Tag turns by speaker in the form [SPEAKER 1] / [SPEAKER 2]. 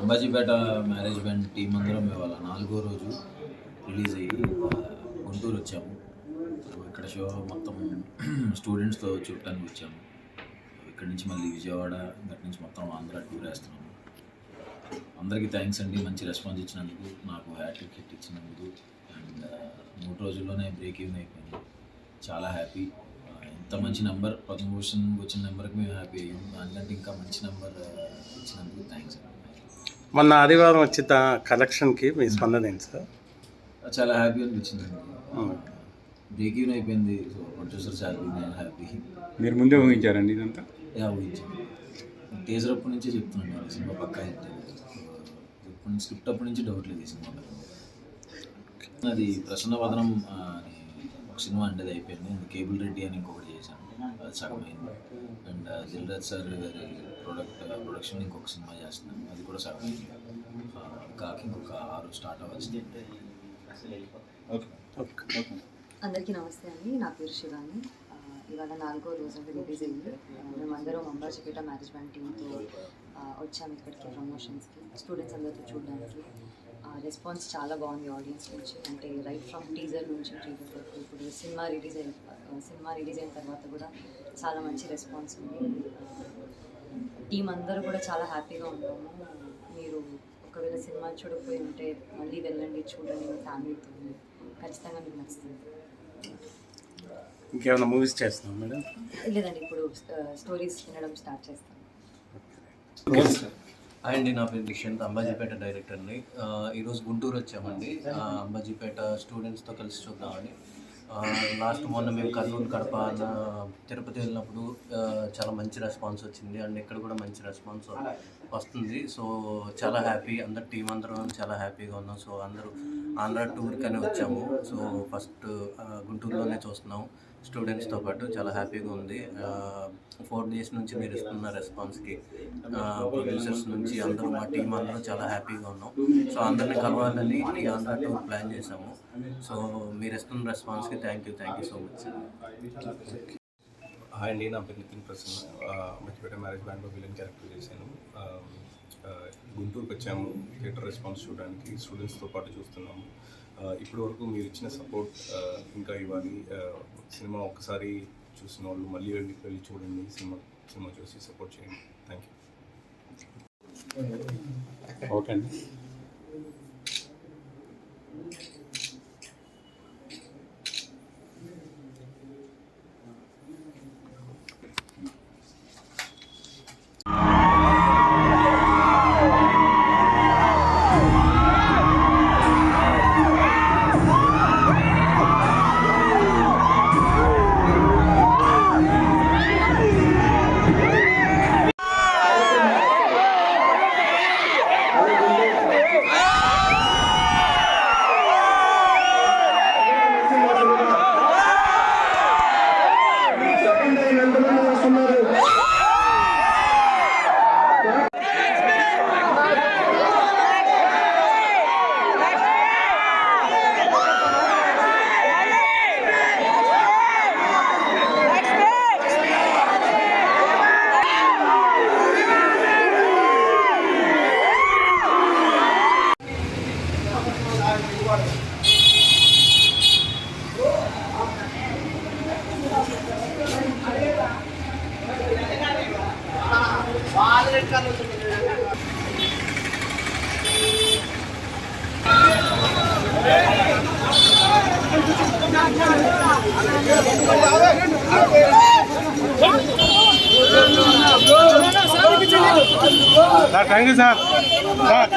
[SPEAKER 1] Ambajipeta marriage band team అందరం ఇవాళ నాలుగో రోజు రిలీజ్ అయ్యి గుంటూరు వచ్చాము. ఇక్కడ షో మొత్తం స్టూడెంట్స్తో చూడటానికి వచ్చాము. ఇక్కడ నుంచి మళ్ళీ విజయవాడ ఇక్కడి నుంచి మొత్తం ఆంధ్ర టూర్ వేస్తున్నాము. అందరికీ థ్యాంక్స్ అండి మంచి రెస్పాన్స్ ఇచ్చినందుకు నాకు హ్యాట్రిక్ హిట్ ఇచ్చినందుకు. అండ్ మూడు రోజుల్లోనే బ్రేక్ ఈవెన్ అయిపోయింది. చాలా హ్యాపీ ఇంత మంచి నెంబర్ పద్మభూషణ్ వచ్చిన నెంబర్కి మేము హ్యాపీ అయ్యాం. దానికంటే ఇంకా మంచి నెంబర్ ఇచ్చినందుకు థ్యాంక్స్ అండి.
[SPEAKER 2] మొన్న ఆదివారం వచ్చిన కలెక్షన్కి మీ స్పందన ఏంటి సార్?
[SPEAKER 1] చాలా హ్యాపీ అనిపించిందండి బ్రేక్ ఈవెన్ అయిపోయింది. సో ప్రొడ్యూసర్స్ హ్యాపీ నేను హ్యాపీ.
[SPEAKER 3] మీరు ముందే ఊహించారండి ఇదంతా?
[SPEAKER 1] యా ఊహించాను. టేజర్ అప్పటి నుంచే చెప్తున్నాను నేను సినిమా పక్కా ఇప్పుడు స్క్రిప్ట్ అప్పటి నుంచి డౌట్ లేదు ఈ సినిమా అది ప్రసన్న వదనం ఆ, అని ఒక సినిమా అంటే అయిపోయింది. కేబుల్ రెడ్డి అని ఇంకొకటి చేశాను. అది సగం అయింది అండ్ దిల్రాజ్ సార్ గారి ప్రొడక్ట్ ప్రొడక్షన్ ఇంకొక సినిమా చేస్తున్నాను అది కూడా సగం కాకి ఇంకొక ఆరు స్టార్ట్ అవ్వాల్సింది.
[SPEAKER 4] అందరికీ నమస్తే అండి. నా పేరు శివాని. ఇవాళ నాలుగో రోజు అంటే రిలీజ్ అయ్యింది మేమందరం అంబాజీపేట మేనేజ్మెంట్ టీంతో వచ్చాము ఇక్కడికి ప్రమోషన్స్కి స్టూడెంట్స్ అందరితో చూడడానికి. రెస్పాన్స్ చాలా బాగుంది ఆడియన్స్ నుంచి. అంటే రైట్ ఫ్రమ్ టీజర్ నుంచి టీజర్ వరకు ఇప్పుడు సినిమా రిలీజ్ అయిన సినిమా రిలీజ్ అయిన తర్వాత కూడా చాలా మంచి రెస్పాన్స్ ఉంది. టీం అందరూ కూడా చాలా హ్యాపీగా ఉన్నాము. మీరు ఒకవేళ సినిమా చూడకపోయి ఉంటే మళ్ళీ వెళ్ళండి చూడండి మీ ఫ్యామిలీతో. ఖచ్చితంగా మీకు నచ్చుతుంది.
[SPEAKER 2] ఇంకేమైనా మూవీస్ చేస్తున్నాం మేడం?
[SPEAKER 4] లేదండి ఇప్పుడు స్టోరీస్ వినడం స్టార్ట్ చేస్తాను
[SPEAKER 5] హాయ్ అండి నా పేరు దిక్షంత్ అంబాజీపేట డైరెక్టర్ని. ఈరోజు గుంటూరు వచ్చామండి. అంబాజీపేట స్టూడెంట్స్తో కలిసి చూద్దామని. లాస్ట్ మొన్న మేము కర్నూలు కడప అన్న తిరుపతి వెళ్ళినప్పుడు చాలా మంచి రెస్పాన్స్ వచ్చింది. అండ్ ఇక్కడ కూడా మంచి రెస్పాన్స్ వస్తుంది. సో చాలా హ్యాపీ అందరు టీం అందరం చాలా హ్యాపీగా ఉన్నాం. సో అందరూ ఆంధ్ర టూర్కనే వచ్చాము. సో ఫస్ట్ గుంటూరులోనే చూస్తున్నాం. స్టూడెంట్స్తో పాటు చాలా హ్యాపీగా ఉంది. ఫోర్ డేస్ నుంచి మీరు ఇస్తున్న రెస్పాన్స్కి ప్రొడ్యూసర్స్ నుంచి అందరూ మా టీం అందరూ చాలా హ్యాపీగా ఉన్నాం. సో అందరిని కలవాలని ఈ ఆంధ్ర టూర్ ప్లాన్ చేసాము సో మీరు ఇస్తున్న రెస్పాన్స్కి thank you thank you so much.
[SPEAKER 6] Hi అండి నా పేరు నితిన్ ప్రసన్న. మధ్యపేట మ్యారేజ్ బ్యాండ్లో విలన్ క్యారెక్టర్ చేశాను. గుంటూరుకి వచ్చాము థియేటర్ రెస్పాన్స్ చూడడానికి స్టూడెంట్స్తో పాటు చూస్తున్నాము. ఇప్పటి వరకు మీరు ఇచ్చిన సపోర్ట్ ఇంకా ఇవ్వాలి. సినిమా ఒక్కసారి చూసిన వాళ్ళు మళ్ళీ వెళ్ళి వెళ్ళి చూడండి. సినిమా సినిమా చూసి సపోర్ట్ చేయండి. థ్యాంక్ యూ
[SPEAKER 3] ఓకే అండి. Yeah.
[SPEAKER 2] Vale, está no sir thank you sir sir